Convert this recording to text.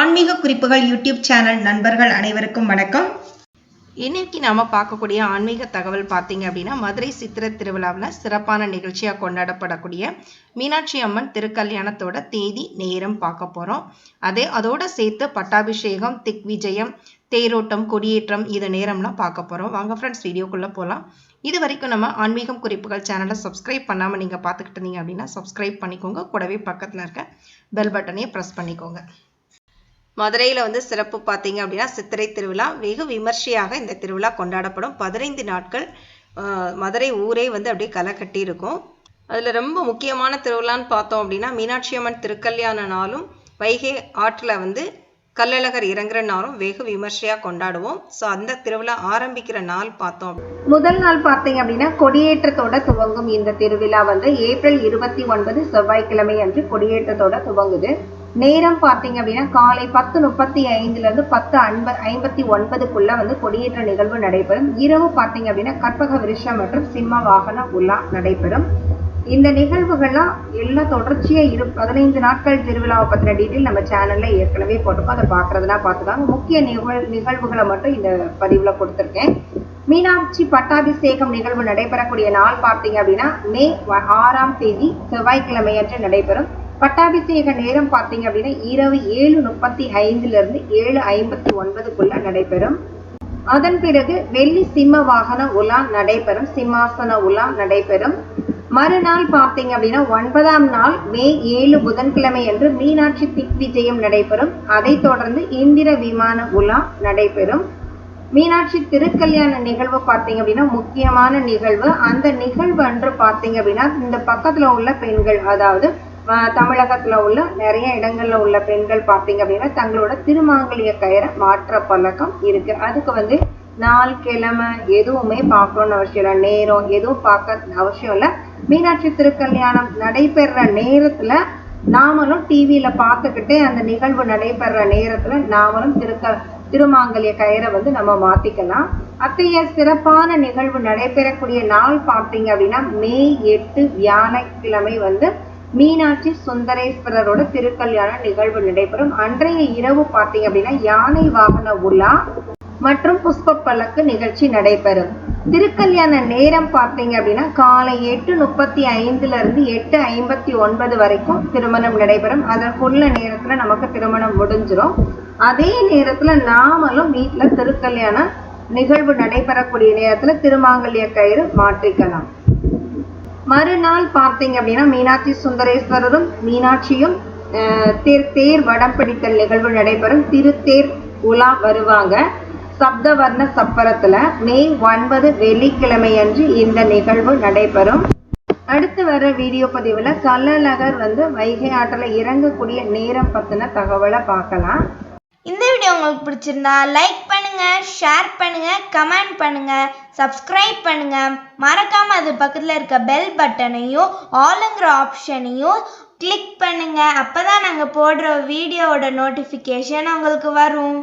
ஆன்மீக குறிப்புகள் YouTube channel நண்பர்கள் அனைவருக்கும் வணக்கம். இன்னைக்கு நாம பார்க்கக்கூடிய ஆன்மீக தகவல் பார்த்தீங்க அப்படின்னா மதுரை சித்திரை திருவிழாவில் சிறப்பான நிகழ்ச்சியாக கொண்டாடப்படக்கூடிய மீனாட்சி அம்மன் திருக்கல்யாணத்தோட தேதி நேரம் பார்க்க போகிறோம் அதே அதோட சேர்த்து பட்டாபிஷேகம் திக் விஜயம் தேரோட்டம் கொடியேற்றம் இது நேரம்லாம் பார்க்க போகிறோம் வாங்க ஃப்ரெண்ட்ஸ் வீடியோக்குள்ளே போகலாம் இது வரைக்கும் நம்ம ஆன்மீகம் குறிப்புகள் சேனலை சப்ஸ்கிரைப் பண்ணாமல் நீங்கள் பார்த்துக்கிட்டு இருந்தீங்க அப்படின்னா சப்ஸ்கிரைப் பண்ணிக்கோங்க. கூடவே பக்கத்தில் இருக்க பெல் பட்டனையும் ப்ரெஸ் பண்ணிக்கோங்க. மதுரையில் வந்து சிறப்பு பார்த்தீங்க அப்படின்னா சித்திரை திருவிழா வெகு விமர்சையாக இந்த திருவிழா கொண்டாடப்படும். பதினைந்து நாட்கள் மதுரை ஊரே வந்து அப்படியே களை கட்டி இருக்கும் அதில் ரொம்ப முக்கியமான திருவிழான்னு பார்த்தோம் அப்படின்னா மீனாட்சி அம்மன் திருக்கல்யாண நாளும் வைகை ஆற்றில் வந்து கள்ளழகர் இறங்குற நாளும் வெகு விமர்சையாக கொண்டாடுவோம். ஸோ அந்த திருவிழா ஆரம்பிக்கிற நாள் பார்த்தோம். முதல் நாள் பார்த்தீங்க அப்படின்னா கொடியேற்றத்தோட துவங்கும் இந்த திருவிழா வந்து ஏப்ரல் இருபத்தி ஒன்பது செவ்வாய்க்கிழமை அன்று கொடியேற்றத்தோட துவங்குது. நேரம் பார்த்தீங்க அப்படின்னா காலை பத்து முப்பத்தி ஐந்துல இருந்து பத்து ஐம்ப ஐம்பத்தி ஒன்பதுக்குள்ள வந்து கொடியேற்ற நிகழ்வு நடைபெறும். இரவு பார்த்தீங்க அப்படின்னா கற்பக விருஷம் மற்றும் சிம்ம வாகன உலா நடைபெறும். இந்த நிகழ்வுகள்லாம் எல்லாம் தொடர்ச்சியா இரு பதினைந்து நாட்கள் திருவிழாவை பற்றின டீட்டெயில் நம்ம சேனல்ல ஏற்கனவே போட்டிருக்கோம். அதை பார்க்கறதுனா பார்த்துக்காங்க. முக்கிய நிகழ் நிகழ்வுகளை மட்டும் இந்த பதிவுல கொடுத்துருக்கேன். மீனாட்சி பட்டாபிஷேகம் நிகழ்வு நடைபெறக்கூடிய நாள் பார்த்தீங்க அப்படின்னா மே ஆறாம் தேதி செவ்வாய்க்கிழமை அன்று நடைபெறும். பட்டாபிஷேக நேரம் பார்த்தீங்க அப்படின்னா இரவு ஏழு முப்பத்தி ஐந்துல இருந்து ஏழு ஐம்பத்தி ஒன்பதுக்குள்ள நடைபெறும். அதன் பிறகு வெள்ளி சிம்ம வாகன உலா நடைபெறும். சிம்மாசன உலா நடைபெறும். மறுநாள் பார்த்தீங்க அப்படின்னா ஒன்பதாம் நாள் மே ஏழு புதன்கிழமை அன்று மீனாட்சி திக் விஜயம் நடைபெறும். அதைத் தொடர்ந்து இந்திர விமான உலா நடைபெறும். மீனாட்சி திருக்கல்யாண நிகழ்வு பார்த்தீங்க அப்படின்னா முக்கியமான நிகழ்வு. அந்த நிகழ்வு அன்று பார்த்தீங்க அப்படின்னா இந்த பக்கத்துல உள்ள பெண்கள் அதாவது தமிழகத்துல உள்ள நிறைய இடங்கள்ல உள்ள பெண்கள் பார்த்தீங்க அப்படின்னா தங்களோட திருமாங்கலிய கயிறை மாற்ற பழக்கம் இருக்கு. அதுக்கு வந்து நாள் கிழமை எதுவுமே பார்க்கணும்னு அவசியம் இல்லை. நேரம் எதுவும் பார்க்க அவசியம் இல்லை. மீனாட்சி திருக்கல்யாணம் நடைபெற நேரத்துல நாமளும் டிவியில பார்த்துக்கிட்டே அந்த நிகழ்வு நடைபெற நேரத்துல நாமளும் திருக்க திருமாங்கல்ய கயிறை வந்து நம்ம மாத்திக்கலாம். அத்தகைய சிறப்பான நிகழ்வு நடைபெறக்கூடிய நாள் பார்த்தீங்க அப்படின்னா மே எட்டு வியாழக்கிழமை வந்து மீனாட்சி சுந்தரேஸ்வரரோட திருக்கல்யாண நிகழ்வு நடைபெறும். அன்றைய இரவு பார்த்தீங்க அப்படின்னா யானை வாகன உலா மற்றும் புஷ்ப பல்லக்கு நிகழ்ச்சி நடைபெறும். திருக்கல்யாண நேரம் பார்த்தீங்க அப்படின்னா காலை எட்டு முப்பத்தி ஐந்துல இருந்து எட்டு ஐம்பத்தி ஒன்பது வரைக்கும் திருமணம் நடைபெறும். அதற்குள்ள நேரத்துல நமக்கு திருமணம் முடிஞ்சிடும் அதே நேரத்துல நாமளும் வீட்டுல திருக்கல்யாண நிகழ்வு நடைபெறக்கூடிய நேரத்துல திருமாங்கல்ய கயிறு மாற்றிக்கலாம். மறுநாள் பார்த்தீங்க அப்படின்னா மீனாட்சி சுந்தரேஸ்வரரும் மீனாட்சியும் தேர் தேர் வடம் பிடித்தல் நிகழ்வு நடைபெறும். திருத்தேர் உலா வருவாங்க. சப்தவர்ண சப்பரத்துல மே ஒன்பது வெள்ளிக்கிழமை அன்று இந்த நிகழ்வு நடைபெறும். அடுத்து வர வீடியோ பதிவுல கள்ளழகர் வந்து வைகை ஆற்றில் இறங்கக்கூடிய நேரம் பத்தின தகவலை பார்க்கலாம். இந்த வீடியோ உங்களுக்கு பிடிச்சிருந்தா லைக் பண்ணுங்க ஷேர் பண்ணுங்க கமெண்ட் பண்ணுங்க சப்ஸ்கிரைப் பண்ணுங்க. மறக்காம அது பக்கத்தில் இருக்க பெல் பட்டனையும் ஆளுங்கிற ஆப்ஷனையும் கிளிக் பண்ணுங்க. அப்பதான் நாங்கள் போடுற வீடியோவோட நோட்டிஃபிகேஷன் உங்களுக்கு வரும்.